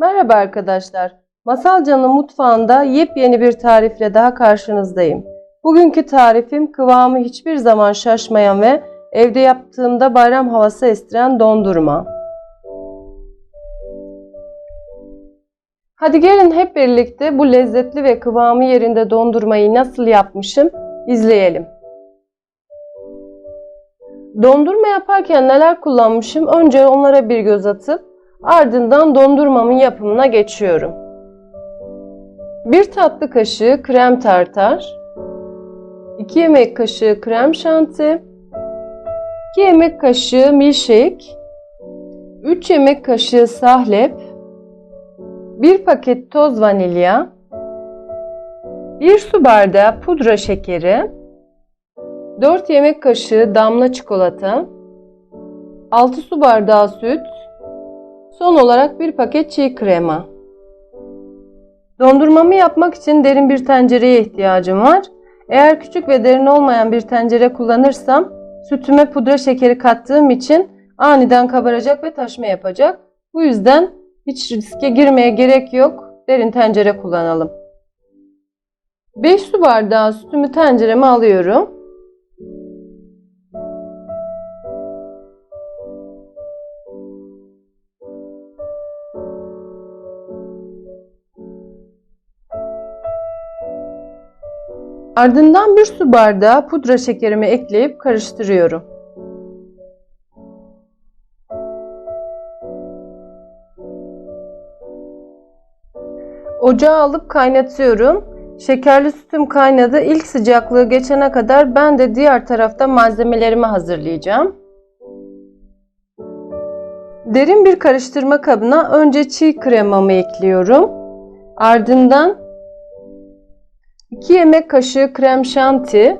Merhaba arkadaşlar. Masal Can'ın mutfağında yepyeni bir tarifle daha karşınızdayım. Bugünkü tarifim kıvamı hiçbir zaman şaşmayan ve evde yaptığımda bayram havası estiren dondurma. Hadi gelin hep birlikte bu lezzetli ve kıvamı yerinde dondurmayı nasıl yapmışım izleyelim. Dondurma yaparken neler kullanmışım önce onlara bir göz atıp ardından dondurmamın yapımına geçiyorum. 1 tatlı kaşığı krem tartar, 2 yemek kaşığı krem şanti, 2 yemek kaşığı milkshake, 3 yemek kaşığı sahlep, 1 paket toz vanilya, 1 su bardağı pudra şekeri, 4 yemek kaşığı damla çikolata, 6 su bardağı süt, son olarak 1 paket çiğ krema. Dondurmamı yapmak için derin bir tencereye ihtiyacım var. Eğer küçük ve derin olmayan bir tencere kullanırsam sütüme pudra şekeri kattığım için aniden kabaracak ve taşma yapacak. Bu yüzden hiç riske girmeye gerek yok. Derin tencere kullanalım. 5 su bardağı sütümü tencereme alıyorum. Ardından bir su bardağı pudra şekerimi ekleyip karıştırıyorum. Ocağa alıp kaynatıyorum. Şekerli sütüm kaynadı. İlk sıcaklığı geçene kadar ben de diğer tarafta malzemelerimi hazırlayacağım. Derin bir karıştırma kabına önce çiğ kremamı ekliyorum. Ardından 2 yemek kaşığı krem şanti,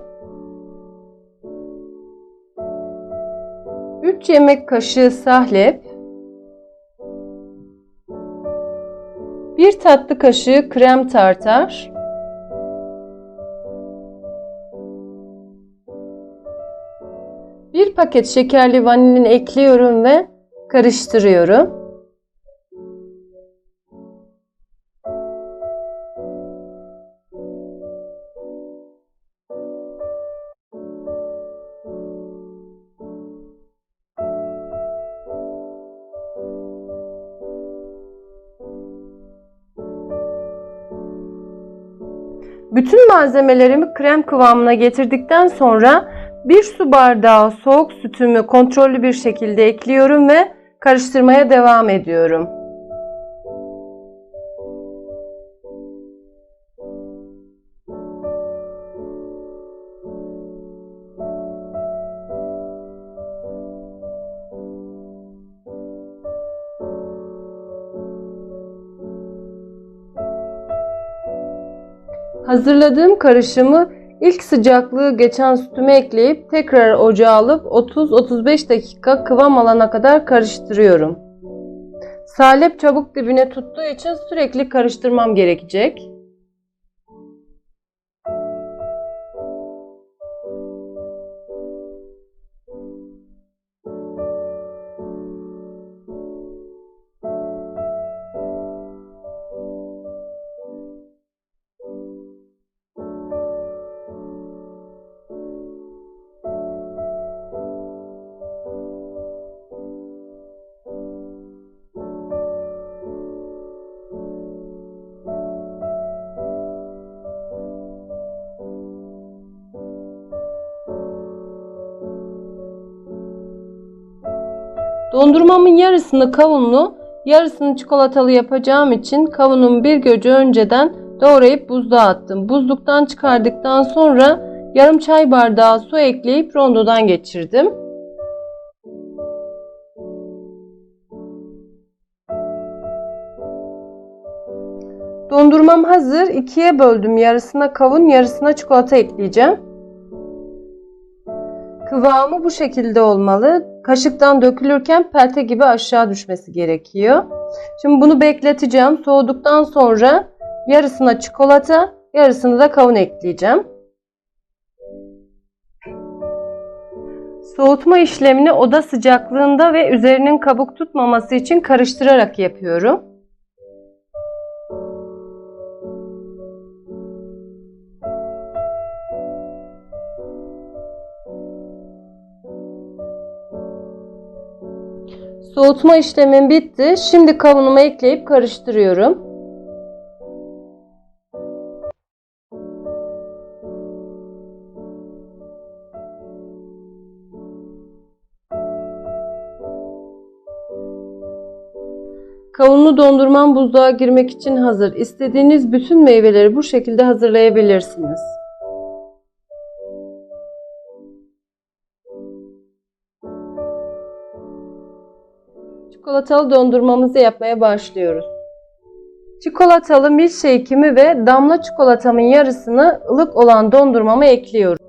3 yemek kaşığı sahlep, 1 tatlı kaşığı krem tartar, bir paket şekerli vanilin ekliyorum ve karıştırıyorum. Bütün malzemelerimi krem kıvamına getirdikten sonra bir su bardağı soğuk sütümü kontrollü bir şekilde ekliyorum ve karıştırmaya devam ediyorum. Hazırladığım karışımı ilk sıcaklığı geçen sütüme ekleyip tekrar ocağa alıp 30-35 dakika kıvam alana kadar karıştırıyorum. Salep çabuk dibine tuttuğu için sürekli karıştırmam gerekecek. Dondurmamın yarısını kavunlu, yarısını çikolatalı yapacağım için kavunun bir göcü önceden doğrayıp buzluğa attım. Buzluktan çıkardıktan sonra yarım çay bardağı su ekleyip rondodan geçirdim. Dondurmam hazır. İkiye böldüm. Yarısına kavun, yarısına çikolata ekleyeceğim. Kıvamı bu şekilde olmalı. Kaşıktan dökülürken pelte gibi aşağı düşmesi gerekiyor. Şimdi bunu bekleteceğim. Soğuduktan sonra yarısına çikolata, yarısını da kavun ekleyeceğim. Soğutma işlemini oda sıcaklığında ve üzerinin kabuk tutmaması için karıştırarak yapıyorum. Soğutma işlemim bitti. Şimdi kavunumu ekleyip karıştırıyorum. Kavunlu dondurmam buzluğa girmek için hazır. İstediğiniz bütün meyveleri bu şekilde hazırlayabilirsiniz. Çikolatalı dondurmamızı yapmaya başlıyoruz. Çikolatalı milkshake'imi ve damla çikolatamın yarısını ılık olan dondurmama ekliyorum.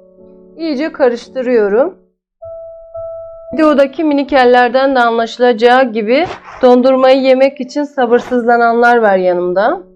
İyice karıştırıyorum. Videodaki minik ellerden de anlaşılacağı gibi dondurmayı yemek için sabırsızlananlar var yanımda.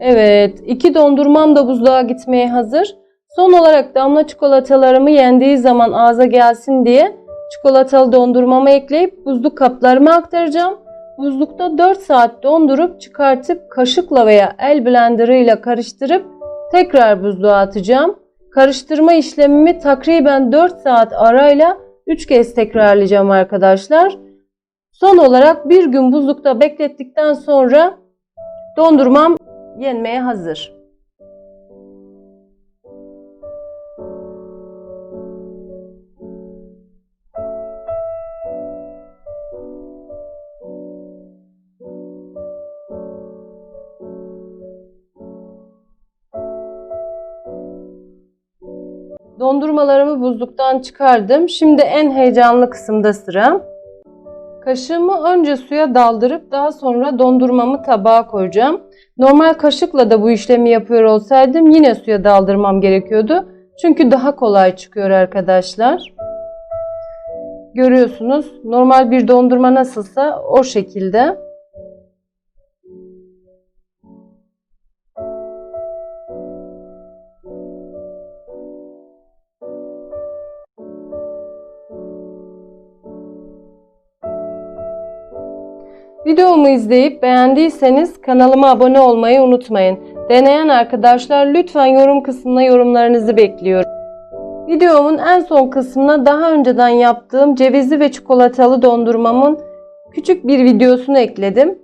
Evet, iki dondurmam da buzluğa gitmeye hazır. Son olarak damla çikolatalarımı yendiği zaman ağza gelsin diye çikolatalı dondurmamı ekleyip buzluk kaplarıma aktaracağım. Buzlukta 4 saat dondurup çıkartıp kaşıkla veya el blenderıyla karıştırıp tekrar buzluğa atacağım. Karıştırma işlemimi takriben 4 saat arayla 3 kez tekrarlayacağım arkadaşlar. Son olarak bir gün buzlukta beklettikten sonra dondurmam yenmeye hazır. Dondurmalarımı buzluktan çıkardım. Şimdi en heyecanlı kısımda sıra. Kaşığımı önce suya daldırıp daha sonra dondurmamı tabağa koyacağım. Normal kaşıkla da bu işlemi yapıyor olsaydım yine suya daldırmam gerekiyordu. Çünkü daha kolay çıkıyor arkadaşlar. Görüyorsunuz normal bir dondurma nasılsa o şekilde. Videomu izleyip beğendiyseniz kanalıma abone olmayı unutmayın. Deneyen arkadaşlar lütfen yorum kısmına yorumlarınızı bekliyorum. Videomun en son kısmına daha önceden yaptığım cevizli ve çikolatalı dondurmamın küçük bir videosunu ekledim.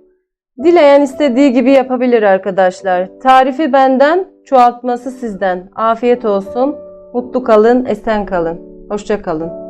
Dileyen istediği gibi yapabilir arkadaşlar. Tarifi benden, çoğaltması sizden. Afiyet olsun. Mutlu kalın, esen kalın. Hoşça kalın.